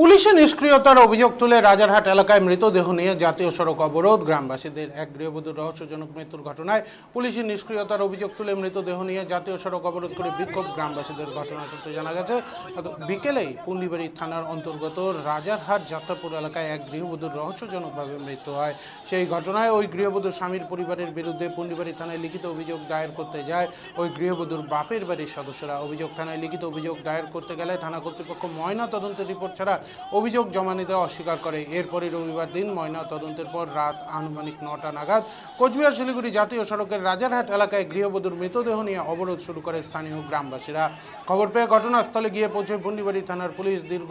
পুলিশের নিষ্ক্রিয়তার অভিযোগ তুলে রাজারহাট এলাকায় মৃতদেহ নিয়ে জাতীয় সড়ক অবরোধ। গ্রামবাসীদের এক গৃহবধূর রহস্যজনক মৃত্যুর ঘটনায় পুলিশের নিষ্ক্রিয়তার অভিযোগ তুলে মৃতদেহ নিয়ে জাতীয় সড়ক অবরোধ করে বিক্ষোভ। গ্রামবাসীদের ঘটনা সূত্রে জানা গেছে, বিকেলেই পুন্ডিবাড়ি থানার অন্তর্গত রাজারহাট যাত্রাপুর এলাকায় এক গৃহবধূর রহস্যজনকভাবে মৃত্যু হয়। সেই ঘটনায় ওই গৃহবধূর স্বামীর পরিবারের বিরুদ্ধে পুন্ডিবাড়ি থানায় লিখিত অভিযোগ দায়ের করতে যায়। ওই গৃহবধূর বাপের বাড়ির সদস্যরা অভিযোগ, থানায় লিখিত অভিযোগ দায়ের করতে গেলে থানা কর্তৃপক্ষ ময়না তদন্তের রিপোর্ট ছাড়া অভিযোগ জমা নিতে অস্বীকার করে। এরপরই রবিবার দিন ময়না তদন্তের পর রাত আনুমানিক নটা নাগাদ কোচবিহার শিলিগুড়ি জাতীয় সড়কের রাজারহাট এলাকায় গৃহবধূর মৃতদেহ নিয়ে অবরোধ শুরু করে স্থানীয় গ্রামবাসীরা। খবর পেয়ে ঘটনাস্থলে গিয়ে পৌঁছে পুন্ডিবাড়ি থানার পুলিশ দীর্ঘ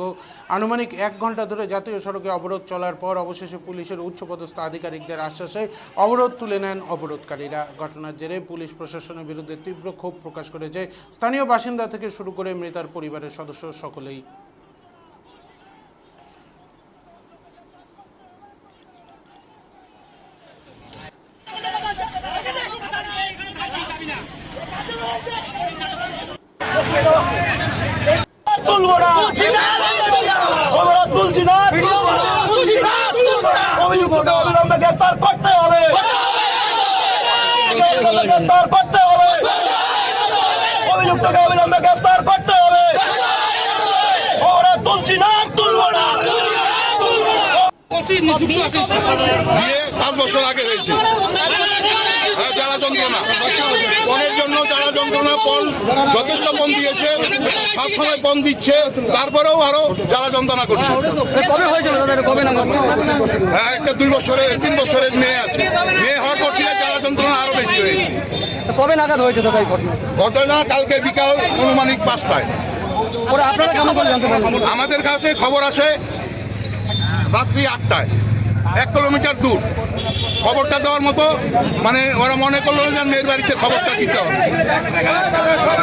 আনুমানিক এক ঘণ্টা ধরে জাতীয় সড়কে অবরোধ চলার পর অবশেষে পুলিশের উচ্চপদস্থ আধিকারিকদের আশ্বাসে অবরোধ তুলে নেন অবরোধকারীরা। ঘটনার জেরে পুলিশ প্রশাসনের বিরুদ্ধে তীব্র ক্ষোভ প্রকাশ করেছে। স্থানীয় বাসিন্দা থেকে শুরু করে মৃতার পরিবারের সদস্য সকলেই। তুলবো না তুলছি না অবিলম্বে গ্রেফতার করতে হবে গ্রেপ্তার করতে হবে অভিযুক্তকে অবিলম্বে গ্রেপ্তার বিয়ে পাঁচ বছর আগে হয়েছে। হ্যাঁ যারা যন্ত্রণা। পণের জন্য যারা যন্ত্রণা পণ যথেষ্ট পণ দিয়েছে। সবসময় পণ দিচ্ছে। তারপরেও আরও যারা যন্ত্রণা করছে। কবে হয়েছিল কবে নাগাদ? হ্যাঁ একটা দুই বছরের তিন বছরের মেয়ে আছে। মেয়ে হওয়ার পর থেকে যারা যন্ত্রণা আরও বেশি হয়েছে। কবে নাগাদ হয়েছে দাদা ঘটনা? ঘটনা কালকে বিকাল অনুমানিক পাঁচটায়। আমাদের কাছে খবর আসে রাত্রি আটটায়। এক কিলোমিটার দূর। খবরটা দেওয়ার মতো মানে ওরা মনে করল যে মেয়ের বাড়িতে খবরটা দিতে হবে।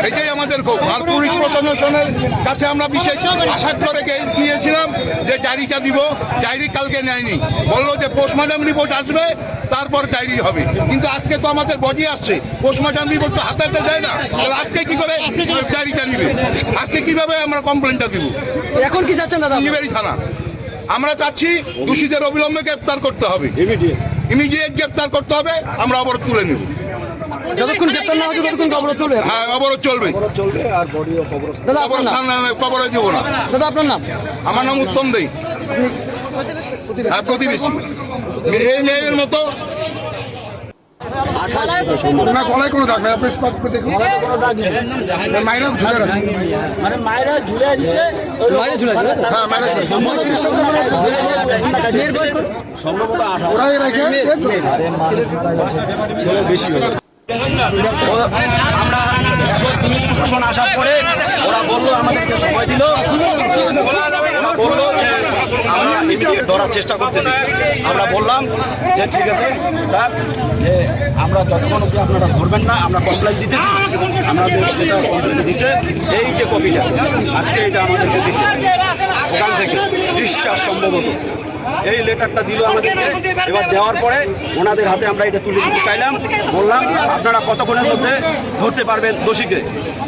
এটাই আমাদের ক্ষোভ। আর পুলিশ প্রশাসনের কাছে আমরা বিশেষ আশা করে গিয়েছিলাম যে ডায়েরিটা দিব। ডায়েরি কালকে নেয়নি। বলল যে পোস্টমর্টম রিপোর্ট আসবে তারপর ডায়েরি হবে। কিন্তু আজকে তো আমাদের বডি আসছে। পোস্টমর্টম রিপোর্ট তো হাতে দেয় না। তাহলে আজকে কি করে ডায়েরিটা নিবে? আজকে কীভাবে আমরা কমপ্লেনটা দিব? এখন কি যাচ্ছেন দাদা? থানা। আমরা চাচ্ছি দোষীদের অবিলম্বে গ্রেপ্তার করতে হবে। ইমিডিয়েট গ্রেপ্তার করতে হবে আমরা অবরোধ তুলে নেব। যতক্ষণ গ্রেপ্তার না হচ্ছে ততক্ষণ চলবে। হ্যাঁ অবরোধ চলবে। দাদা আপনার নাম? অবস্থান কবরে দিব না। দাদা আপনার নাম? আমার নাম উত্তম দেই। হ্যাঁ প্রতিবেশী। এই মেয়ের মতো না গলায় কোনো দাগ নাই আপনি স্পট করে দেখুন। মাইরা ঝুলে রাখছে মানে ঝুলে ঝুলে আছে হ্যাঁ মাইরা রেখে আমরা পুলিশ প্রশাসন আসার পরে ওরা বলল আমাদেরকে সময় দিল বলল যে আমরা ইমিডিয়েট ধরার চেষ্টা করতেছি আমরা বললাম যে ঠিক আছে স্যার যে আমরা যতক্ষণ অব্দি আপনারা ধরবেন না আমরা কমপ্লেন দিতেছি আমাদের দিচ্ছে দিছে এই যে কপিটা, আজকে এটা আমাদেরকে দিছে। ওখান থেকে ডিসচার্জ সম্ভবত। এই লেটারটা দিল আমাদেরকে। এবার দেওয়ার পরে ওনাদের হাতে আমরা এটা তুলে দিতে চাইলাম। বললাম আপনারা কতক্ষণের মধ্যে ধরতে পারবেন দোষীকে?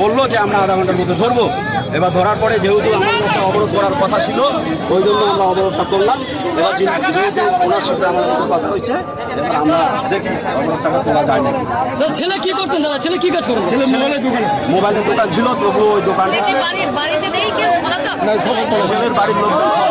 বলল যে আমরা আধা ঘণ্টার মধ্যে ধরবো। এবার ধরার পরে যেহেতু আমাদের একটা অবরোধ করার কথা ছিল ওই জন্য আমরা অবরোধটা করলাম। এবার যেহেতু ওনার সাথে আমাদের কথা হয়েছে। এবার আমরা দেখি অবরোধটাকে তোলা যায় না ছেলে কি করতেন দাদা? ছেলে কি কাজ করেন ছেলে মোবাইলের দোকান মোবাইলের দোকান ছিল তবুও ওই দোকানটা বাড়িতে নেই কেউ? না সকল বাড়ির লোকজন